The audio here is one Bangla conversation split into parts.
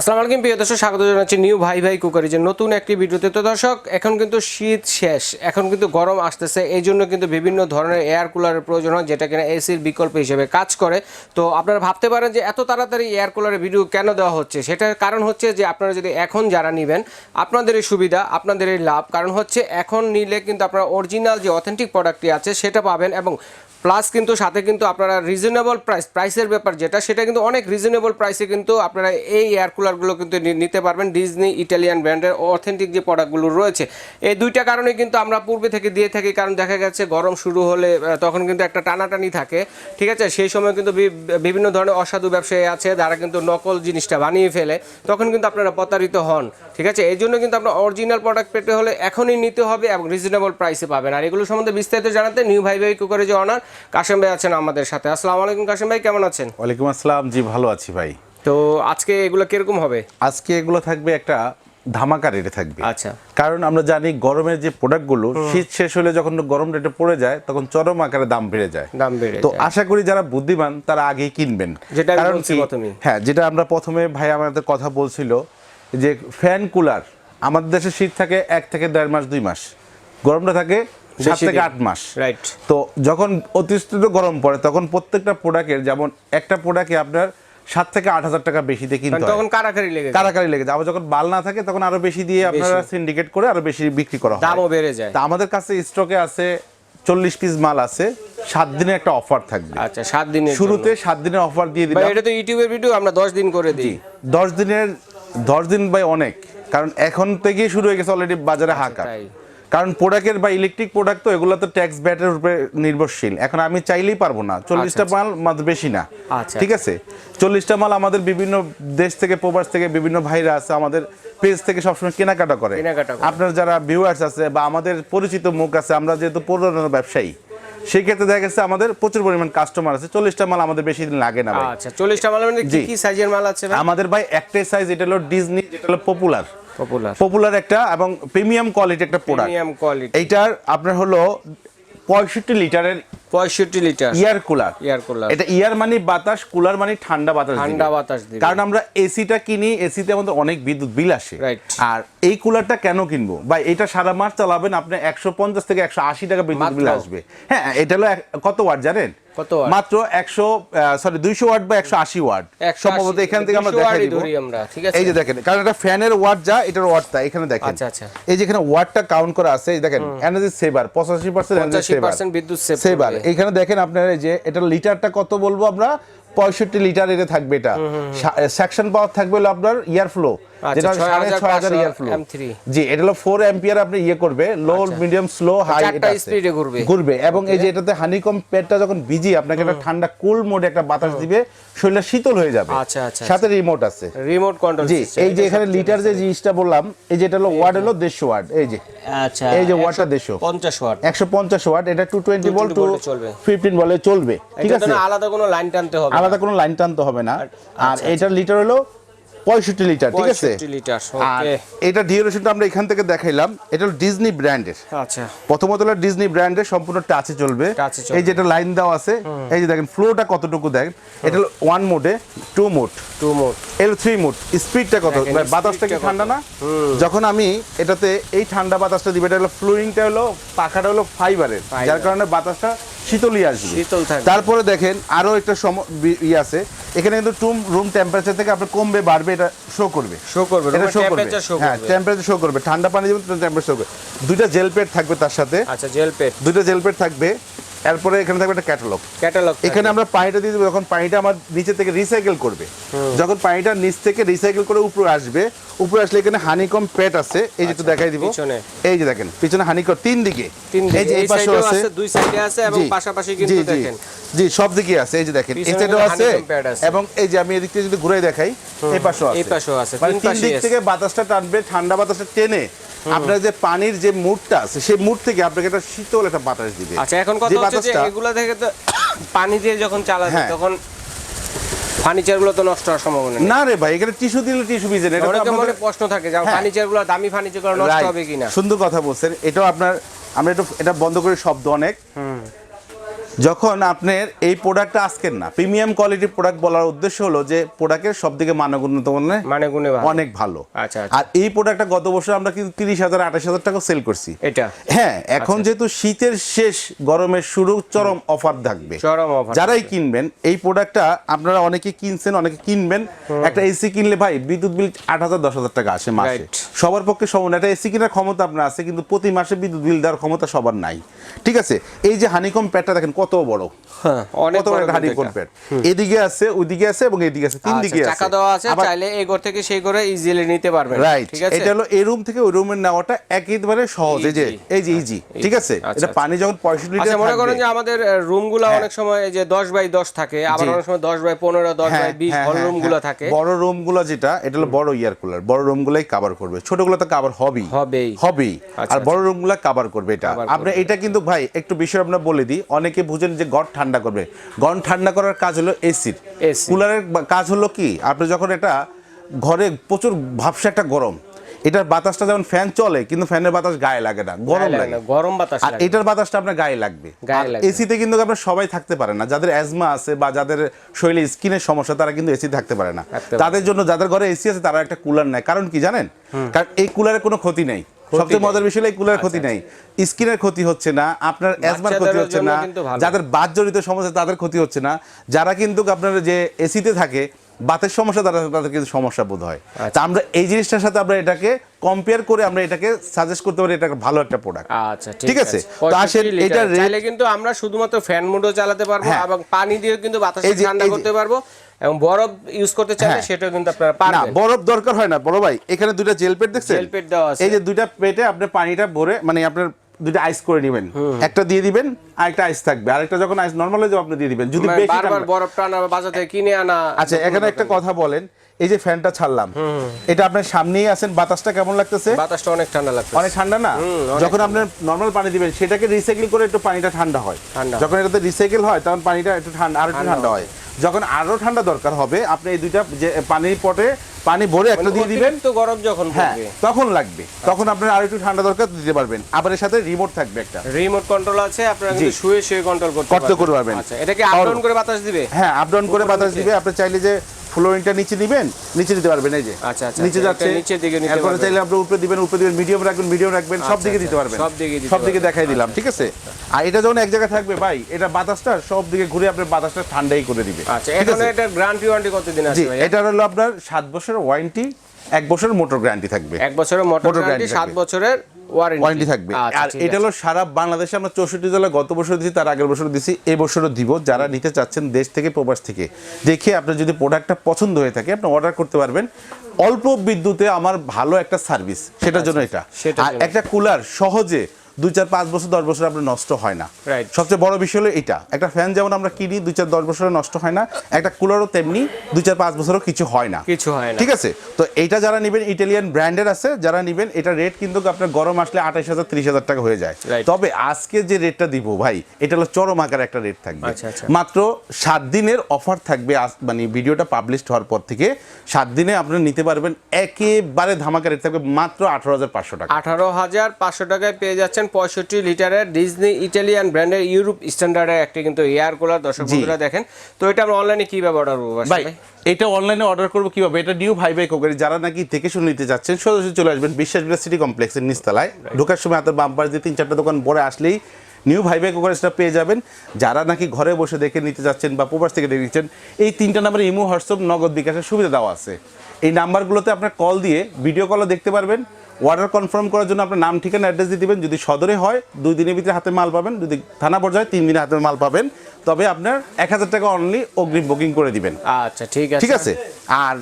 আসসালামু আলাইকুম, প্রিয় দর্শক, স্বাগত জানাচ্ছি নিউ ভাই ভাই কুকারিজের নতুন একটি ভিডিওতে। তো দর্শক, এখন কিন্তু শীত শেষ, এখন কিন্তু গরম আসতেছে, এই জন্য কিন্তু বিভিন্ন ধরনের এয়ার কুলারের প্রয়োজন হয়, যেটা কিনা এসির বিকল্প হিসেবে কাজ করে। তো আপনারা ভাবতে পারেন যে এত তাড়াতাড়ি এয়ার কুলারের ভিডিও কেন দেওয়া হচ্ছে? সেটার কারণ হচ্ছে যে আপনারা যদি এখন যারা নেবেন আপনাদেরই সুবিধা আপনাদেরই লাভ। কারণ হচ্ছে, এখন নিলে কিন্তু আপনারা অরিজিনাল যে অথেন্টিক প্রোডাক্টটি আছে, সেটা পাবেন এবং প্লাস কিন্তু সাথে কিন্তু আপনারা রিজনেবল প্রাইস প্রাইসের ব্যাপার যেটা, সেটা কিন্তু অনেক রিজনেবল প্রাইসে কিন্তু আপনারা এই এয়ার কুলারগুলো কিন্তু নিতে পারবেন ডিজনি ইটালিয়ান ব্র্যান্ডের অথেন্টিক যে প্রোডাক্টগুলো রয়েছে। এই দুইটা কারণে কিন্তু আমরা পূর্বে থেকে দিয়ে থাকি, কারণ দেখা গেছে গরম শুরু হলে তখন কিন্তু একটা টানাটানি থাকে, ঠিক আছে? সেই সময় কিন্তু বিভিন্ন ধরনের অসাধু ব্যবসায়ী আছে, যারা কিন্তু নকল জিনিসটা বানিয়ে ফেলে, তখন কিন্তু আপনারা প্রতারিত হন, ঠিক আছে? এই জন্য কিন্তু আপনার অরিজিনাল প্রোডাক্ট পেতে হলে এখনই নিতে হবে এবং রিজনেবল প্রাইসে পাবেন। আর এগুলো সম্বন্ধে বিস্তারিত জানাতে নিউ ভাই ভাই কুকারে যে অনার কাশেম ভাই আছেন আমাদের সাথে। আসসালামু আলাইকুম কাশেম ভাই কেমন আছেন? ওয়ালাইকুম আসসালাম জি ভালো আছি ভাই। তো আজকে এগুলো কীরকম হবে? আজকে এগুলো থাকবে একটা ধামাকা রেটে থাকবে। আচ্ছা। কারণ আমরা জানি গরমের যে প্রোডাক্টগুলো শীত শেষ হলে যখন গরম রেটে পড়ে যায় তখন চরম আকারে দাম বেড়ে যায়। দাম বেড়ে তো আশা করি যারা বুদ্ধিমান তারা আগেই কিনবেন। যেটা কারণ। হ্যাঁ যেটা আমরা প্রথমে ভাই আমাদের কথা বলছিল যে ফ্যান কুলার আমাদের দেশে শীত থাকে এক থেকে দেড় মাস দুই মাস। গরমটা থাকে সাত থেকে আট মাস। রাইট তো যখন অতিষ্ঠিত গরম পড়ে তখন প্রত্যেকটা প্রোডাক্টের যেমন একটা প্রোডাক্টে আপনার সাত থেকে আট হাজার টাকা বেশি দিয়ে কিনতে তখন কারাকারি লেগে কারাকারি লেগে যায়। আবার যখন বাল না থাকে তখন আরও বেশি দিয়ে আপনারা সিন্ডিকেট করে আরও বেশি বিক্রি করা হয়। দামও বেড়ে যায়। তা আমাদের কাছে স্টকে আছে চল্লিশ পিস মাল আছে সাত দিনের একটা অফার থাকবে। আচ্ছা সাত দিনের শুরুতে সাত দিনের অফার দিয়ে দিলাম এটা তো ইউটিউবের ভিডিও আমরা দশ দিন করে দিই। দশ দিনের দশ দিন বাই অনেক। কারণ এখন থেকেই শুরু হয়ে গেছে অলরেডি বাজারে হাঁকা তাই। কারণ প্রোডাক্টের বা ইলেকট্রিক প্রোডাক্ট তো এগুলো তো ট্যাক্স ব্যাটের উপরে নির্ভরশীল। এখন আমি চাইলেই পারব না। চল্লিশটা মাল মাত্র বেশি না। আচ্ছা। ঠিক আছে? চল্লিশটা মাল আমাদের বিভিন্ন দেশ থেকে প্রবাস থেকে বিভিন্ন ভাইরা আছে আমাদের পেজ থেকে সবসময় কেনাকাটা করে। কেনাকাটা করে। আপনার যারা ভিউয়ার্স আছে বা আমাদের পরিচিত মুখ আছে আমরা যেহেতু পুরনো ব্যবসায়ী সেই ক্ষেত্রে দেখা গেছে আমাদের প্রচুর পরিমাণ কাস্টমার আছে। চল্লিশটা মাল আমাদের বেশি দিন লাগে না আচ্ছা চল্লিশটা মাল মানে কি কি সাইজের মাল আছে ভাই? আমাদের ভাই একটাই সাইজ এটা হলো ডিজনি যেটা হলো পপুলার পপুলার পপুলার একটা এবং প্রিমিয়াম কোয়ালিটি একটা প্রোডাক্ট প্রিমিয়াম কোয়ালিটি এইটার আপনার হলো পঁয়ষট্টি লিটারের পঁয়ষট্টি litre. Air cooler. Air cooler. এটা ইয়ার মানে বাতাস কুলার মানে ঠান্ডা বাতাস দিবে। ঠান্ডা বাতাস দিবে। কারণ আমরা এসিটা কিনি এসিতে আমাদের অনেক বিদ্যুৎ বিল আসে। রাইট আর এই কুলারটা কেন কিনবো? বা এটা সারা মাস চালাবেন আপনি একশো পঞ্চাশ থেকে একশো আশি টাকা বিদ্যুৎ বিল আসবে। হ্যাঁ এটা হলো কত ওয়াট জানেন? কত মাত্র একশো সরি দুইশো ওয়াট বা একশো আশি ওয়াট। সম্ভবত এখান থেকে আমরা দেখাই দিব। ঠিক আছে? এই যে দেখেন কারণ এটা ফ্যানের ওয়াট যা এটার ওয়াটটা এখানে দেখেন। আচ্ছা, আচ্ছা। এই যে এখানে ওয়াটটা কাউন্ট করা আছে এই দেখেন এনার্জি সেভার পঁচাশি পার্সেন্ট এনার্জি পঁচাশি সেভার পার্সেন্ট বিদ্যুৎ সেভ সেবার এখানে দেখেন আপনার এই যে এটা লিটারটা কত বলব আমরা? পঁয়ষট্টি লিটার এটা থাকবে এটা। সেকশন পাওয়ার থাকবে হলো আপনার ইয়ার ফ্লো যেটা সাড়ে ছয় হাজার ইয়ার ফ্লো জি এটা হলো ফোর এম্পিয়ার আপনি ইয়ে করবে লো মিডিয়াম স্লো হাই চারটা speed এ ঘুরবে। ঘুরবে এবং এই যে এটাতে হানিকম পেটটা যখন আপনাকে একটা ঠান্ডা কুল মোডে একটা বাতাস দিবে শরীরটা শীতল হয়ে যাবে। আচ্ছা, আচ্ছা, সাথে রিমোট আছে। রিমোট কন্ট্রোল জি এই যে এখানে লিটার যে জিনিসটা বললাম এই যে এটা হলো ওয়ার্ড হলো দেড়শো ওয়ার্ড এই যে। আচ্ছা এই যে ওয়াটটা দেড়শো। পঞ্চাশ ওয়াট একশো পঞ্চাশ ওয়াট এটা টু টোয়েন্টি বল 220 টু ভোল্টে চলবে। ফিফটিন বলে চলবে ঠিক আছে? আলাদা কোনো লাইন টানতে হবে আলাদা কোনো লাইন টানতে হবে না। আর আচ্ছা, এটার লিটার হলো পঁয়ষট্টি লিটার ঠিক আছে? 65 লিটার আর এটা ডিউরেশনটা আমরা এখান থেকে দেখাইলাম এটা হলো ডিজনি ব্র্যান্ডের আচ্ছা। প্রথমত হলো ডিজনি ব্র্যান্ডের সম্পূর্ণ টাচে চলবে। এই যেটা লাইন দেওয়া আছে এই যে দেখেন ফ্লোটা কতটুকু দেখেন এটা হলো ওয়ান মোডে two mode two mode L three mode স্পিডটা কত? মানে বাতাসটা কি ঠান্ডা না? যখন আমি এটাতে এই ঠান্ডা বাতাসটা দিবে এটা হলো ফ্লুইংটা হলো পাখাটা হলো ফাইবারের যার কারণে বাতাসটা শীতলই আসবে। শীতল থাকবে। তারপরে দেখেন আরও একটা সম ইয়ে ই আছে। এখানে কিন্তু টুম রুম টেম্পারেচার থেকে আপনার কমবে বাড়বে এটা শো করবে। শো করবে এটা শো করবে। হ্যাঁ টেম্পারেচার শো করবে। ঠান্ডা পানি যেমন টেম্পারেচার শো করবে। দুইটা জেল প্লেট থাকবে তার সাথে। আচ্ছা জেল প্লেট দুইটা জেল প্যাড থাকবে। এরপরে এখানে থাকবে একটা ক্যাটালগ ক্যাটালগ এখানে আমরা পানিটা দিয়ে দেবো যখন পানিটা আমার নিচে থেকে রিসাইকেল করবে যখন পানিটা নিচ থেকে রিসাইকেল করে উপরে আসবে উপরে আসলে এখানে হানিকম পেট আছে এই যে একটু দেখাই দিব। পিছনে। এই যে দেখেন পিছনে হানিকম তিন দিকে। তিন এই যে এই পাশেও আছে। দুই সাইডে আছে এবং পাশাপাশি কিন্তু দেখেন। জি সব দিকে আছে। এই যে দেখেন এই সাইডেও আছে। এবং এই যে আমি এদিক থেকে যদি ঘুরে দেখাই এই পাশেও আছে। এই পাশেও আছে, মানে তিন দিক থেকে বাতাসটা টানবে ঠান্ডা বাতাসটা টেনে আপনার যে পানির যে মুডটা আছে সেই মুড থেকে আপনাকে একটা শীতল একটা বাতাস দিবে। আচ্ছা এখন কথা হচ্ছে যে এগুলা থেকে তো পানি দিয়ে যখন চালাবে হ্যাঁ। তখন ফার্নিচারগুলো তো নষ্ট হওয়ার সম্ভাবনা না রে ভাই এখানে টিস্যু দিলে টিস্যু ভিজে না এটা মনে প্রশ্ন থাকে যে ফার্নিচারগুলো ফার্নিচারগুলো দামি ফার্নিচারগুলো নষ্ট হবে কিনা? সুন্দর কথা বলছেন। এটাও আপনার আমরা একটু এটা বন্ধ করে শব্দ অনেক। যখন আপনার এই প্রোডাক্টটা আজকের না প্রিমিয়াম কোয়ালিটি প্রোডাক্ট বলার উদ্দেশ্য হলো যে প্রোডাক্টের সব দিকে মানগুণত মানে। অনেক ভালো। আচ্ছা, আচ্ছা। আর এই প্রোডাক্টটা গত বছর আমরা কিন্তু তিরিশ হাজার আঠাশ হাজার টাকা সেল করছি। এটা? হ্যাঁ এখন যেহেতু শীতের শেষ গরমের শুরু চরম অফার থাকবে। চরম offer যারাই কিনবেন এই প্রোডাক্টটা আপনারা অনেকে কিনছেন অনেকে কিনবেন। একটা এসি কিনলে ভাই বিদ্যুৎ বিল আট হাজার দশ হাজার টাকা আসে মাসে। সবার পক্ষে সমান। একটা এসি কেনার ক্ষমতা আপনার আছে কিন্তু প্রতি মাসে বিদ্যুৎ বিল দেওয়ার ক্ষমতা সবার নাই। ঠিক আছে? এই যে হানিকম প্যাডটা দেখেন কত বড়? হ্যাঁ, অনেক কত বড়। প্যাড এদিকে আছে ওইদিকে আছে এবং এদিকে আছে তিন দিকে আচ্ছা, আছে। চাকা দেওয়া আছে চাইলে এই ঘর থেকে সেই করে ইজিলি নিতে পারবেন। রাইট ঠিক আছে? এটা হলো এই রুম থেকে ওই রুমের নেওয়াটা একেবারে সহজ। এই যে এই যে ইজি ঠিক আছে? আচ্ছা, এটা আচ্ছা। পানি যখন পঁয়ষট্টি আচ্ছা মনে করেন যে আমাদের রুমগুলো হ্যাঁ। অনেক সময় এই যে দশ বাই দশ থাকে আবার অনেক সময় দশ বাই পনেরো দশ বাই বিশ হ্যাঁ, বড় হ্যাঁ, রুমগুলো। থাকে। বড় রুমগুলো যেটা এটা হলো বড় ইয়ার কুলার বড় রুমগুলোই কভার করবে। ছোটগুলো তো কভার হবেই। হবেই। হবেই। আর বড় রুমগুলো কভার করবে এটা। আপনি এটা কিন্তু ভাই একটু বিষয় আপনার বলে দিই। অনেকে বুঝেন যে গড় ঠান্ডা করবে। গড় ঠান্ডা করার কাজ হলো এসির কুলারের কাজ হলো কি? আপনি যখন এটা ঘরে প্রচুর ভাবসা একটা গরম এটার বাতাসটা যেমন ফ্যান চলে কিন্তু ফ্যানের বাতাস গায়ে লাগে না গরম লাগে গরম বাতাস আর এটার বাতাসটা আপনার গায়ে লাগবে। এসিতে কিন্তু আপনার সবাই থাকতে পারে না। যাদের অ্যাজমা আছে বা যাদের শরীরে স্কিনের সমস্যা তারা কিন্তু এসি থাকতে পারে না। তাদের জন্য যাদের ঘরে এসি আছে তারা একটা কুলার নেয়। কারণ কি জানেন? কারণ এই কুলারের কোনো ক্ষতি নেই। সবচেয়ে মজার বিষয় হলো কুলারের ক্ষতি নেই। স্কিনের ক্ষতি হচ্ছে না আপনার অ্যাজমার ক্ষতি হচ্ছে না যাদের সমস্যা তাদের ক্ষতি হচ্ছে না। যারা কিন্তু আপনার যে এসিতে থাকে বাতের সমস্যা তারা তাদের কিন্তু সমস্যা বোধ হয়। তা আমরা এই জিনিসটার সাথে আমরা এটাকে কম্পেয়ার করে আমরা এটাকে সাজেস্ট করতে পারি এটা ভালো একটা প্রোডাক্ট আচ্ছা ঠিক আছে? তো আসেন, 65 লিটার। এটার rate- চাইলে কিন্তু আমরা শুধুমাত্র ফ্যান মোডও চালাতে পারব হ্যাঁ। এবং পানি দিয়ে কিন্তু বাতাস ঠান্ডা করতে পারব। এবং বরফ ইউজ করতে চাইলে হ্যাঁ। সেটাও কিন্তু আপনারা না বরফ দরকার হয় না। বড় ভাই এখানে দুইটা জেল পেট দেখছেন? জেল পেট দেওয়া আছে। এই যে দুইটা পেটে আপনি পানিটা ভরে মানে আপনার দুইটা আইস করে নেবেন। একটা দিয়ে দিবেন আর একটা আইস থাকবে। আরেকটা যখন আইস নরমাল হয়ে যাবে আপনি দিয়ে দিবেন। যদি মানে বেশি বারবার বরফ টানা বাজার থেকে কিনে আনা আচ্ছা এখানে একটা কথা বলেন। এই যে ফ্যানটা ছাড়লাম এটা আপনার সামনেই আছেন বাতাসটা কেমন লাগতেছে? বাতাসটা অনেক ঠান্ডা লাগছে অনেক ঠান্ডা না? যখন আপনি নর্মাল পানি দিবেন সেটাকে রিসাইকেল করে একটু পানিটা ঠান্ডা হয়। ঠান্ডা। যখন এটাতে রিসাইকেল হয় তখন পানিটা একটু ঠান্ডা আর একটু ঠান্ডা হয়। যখন আরও ঠান্ডা দরকার হবে আপনি এই দুইটা যে পানির পটে পানি ভরে একটা দিয়ে দিবেন। তো গরম যখন হ্যাঁ তখন লাগবে। তখন আপনার আর একটু ঠান্ডা দরকার দিতে পারবেন। আবার এর সাথে রিমোট থাকবে একটা। রিমোট কন্ট্রোল আছে আপনারা কিন্তু শুয়ে শুয়ে কন্ট্রোল করতে করতে করতে পারবেন। আচ্ছা এটা কি আপ ডাউন করে বাতাস দিবে? হ্যাঁ আপ ডাউন করে বাতাস দিবে। আপনি চাইলে যে ফ্লোরিংটা নিচে দিবেন নিচে দিতে পারবেন এই যে। আচ্ছা, আচ্ছা, নিচে আচ্ছা, যাচ্ছে। এটা দিকে নিতে এরপরে পারবেন। চাইলে আপনি উপরে দিবেন উপরে দিবেন মিডিয়াম রাখবেন মিডিয়াম রাখবেন সব আচ্ছা, দিকে আচ্ছা, দিতে পারবেন। সব দিকে সব দিকে দেখাই দিলাম ঠিক আছে? আর এটা যখন এক জায়গায় থাকবে ভাই এটা বাতাসটা সব দিকে ঘুরে আপনার বাতাসটা ঠান্ডাই করে দিবে। আচ্ছা এখন এটা গ্যারান্টি ওয়ারেন্টি কতদিন আছে ভাই এটা হলো আপনার সাত বছরের ওয়ারেন্টি এক বছরের মোটর গ্যারান্টি থাকবে। এক বছরের মোটর গ্যারান্টি guarantee সাত বছরের ওয়ারেন্টি থাকবে। আর এটা হলো সারা বাংলাদেশে আমরা চৌষট্টি জেলা গত বছর দিয়েছি তার আগের বছর দিয়েছি এই বছরও দিব। যারা নিতে চাচ্ছেন দেশ থেকে প্রবাস থেকে দেখে আপনার যদি প্রোডাক্টটা পছন্দ হয়ে থাকে আপনি অর্ডার করতে পারবেন। অল্প বিদ্যুতে আমার ভালো একটা সার্ভিস সেটার জন্য এটা। আর একটা কুলার সহজে দুই চার পাঁচ বছর দশ বছর আপনার নষ্ট হয় না. সবচেয়ে বড় বিষয় হলো এটা। একটা ফ্যান যেমন আমরা কিনি দুই চার দশ বছরে নষ্ট হয় না। একটা কুলারও তেমনি দুই চার পাঁচ বছরও কিছু হয় না। কিছু হয় না। ঠিক আছে? তো এটা যারা নেবেন ইটালিয়ান ব্র্যান্ডের আছে যারা নেবেন এটা রেট কিন্তু আপনার গরম আসলে আঠাশ হাজার ত্রিশ হাজার টাকা হয়ে যায়. তবে আজকে যে রেটটা দিব ভাই এটা হলো চরম আকার একটা রেট থাকবে। আচ্ছা, আচ্ছা। মাত্র সাত দিনের অফার থাকবে আজ- মানে ভিডিওটা পাবলিশ হওয়ার পর থেকে। সাত দিনে আপনারা নিতে পারবেন একেবারে ধামাকা রেট থাকবে মাত্র আঠারো হাজার পাঁচশো টাকা। আঠারো হাজার পাঁচশো টাকায় পেয়ে যাচ্ছেন পঁয়ষট্টি লিটারের ডিজনি ইটালিয়ান ব্র্যান্ডের ইউরোপ স্ট্যান্ডার্ডের একটি কিন্তু এয়ার কুলার দর্শক। বন্ধুরা দেখেন। তো এটা আমরা অনলাইনে কীভাবে অর্ডার করব ভাই? এটা অনলাইনে অর্ডার করব কীভাবে? এটা নিউ ভাই ভাই কোকারি যারা নাকি থেকে শুনে নিতে যাচ্ছেন সরাসরি চলে আসবেন বিশ্বাস বিলাস সিটি কমপ্লেক্সের নিচতলায়। ঢোকার সময় হাতের বাম্পার দিয়ে তিন চারটা দোকান পরে আসলেই নিউ ভাই ভাই কোকারিসটা পেয়ে যাবেন। যারা নাকি ঘরে বসে দেখে নিতে যাচ্ছেন বা প্রবাস থেকে দেখে নিচ্ছেন এই তিনটা নাম্বারে ইমো হোয়াটসঅ্যাপ নগদ বিকাশের সুবিধা দেওয়া আছে। এই নাম্বারগুলোতে আপনার কল দিয়ে ভিডিও কলও দেখতে পারবেন। অর্ডার কনফার্ম করার জন্য আপনার নাম ঠিকানা অ্যাড্রেস দিয়ে দেবেন। যদি সদরে হয় দুই দিনের ভিতরে হাতে মাল পাবেন। যদি থানা পর্যায়ে তিন দিনে হাতে মাল পাবেন। তবে আপনার এক হাজার টাকা অনলি অগ্রিম বুকিং করে দিবেন। আচ্ছা ঠিক আছে। ঠিক আছে? আর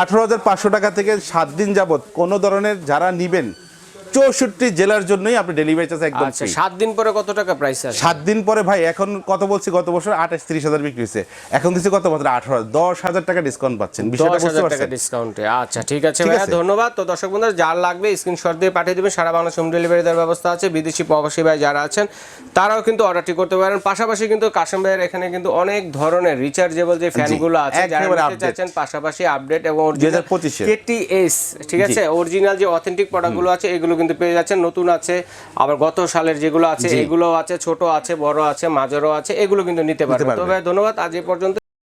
আঠেরো হাজার পাঁচশো টাকা থেকে সাত দিন যাবত কোনো ধরনের যারা নিবেন চৌষট্টি জেলার জন্যই আপনি ডেলিভারি চার্জ একদম আচ্ছা সাত দিন পরে কত টাকা প্রাইস আছে সাত দিন পরে ভাই এখন কত বলছি গত বছর আঠাশ তিরিশ হাজার বিক্রি হয়েছে। এখন দিচ্ছে কত বছর আঠারো দশ হাজার টাকা ডিসকাউন্ট পাচ্ছেন। দশ হাজার টাকা ডিসকাউন্টে আচ্ছা ঠিক আছে ভাইয়া ধন্যবাদ। তো দর্শক বন্ধুরা যার লাগবে স্ক্রিনশট দিয়ে পাঠিয়ে দেবেন। সারা বাংলা হোম ডেলিভারি দেওয়ার ব্যবস্থা আছে। বিদেশি প্রবাসী ভাই যারা আছেন তারাও কিন্তু অর্ডারটি করতে পারেন। পাশাপাশি কিন্তু কাশেম ভাইয়ের এখানে কিন্তু অনেক ধরনের রিচার্জেবল যে ফ্যানগুলো আছে যারা নিতে চাচ্ছেন পাশাপাশি আপডেট এবং 2025 এর। কেটিএস ঠিক আছে? অরিজিনাল যে অথেন্টিক প্রোডাক্টগুলো আছে এগুলো কিন্তু পেয়ে যাচ্ছেন নতুন আছে আবার গত সালের যেগুলো আছে এগুলো আছে ছোট আছে বড় আছে মাঝারও আছে এগুলো কিন্তু নিতে পারবেন। তবে ধন্যবাদ। আজ এ পর্যন্ত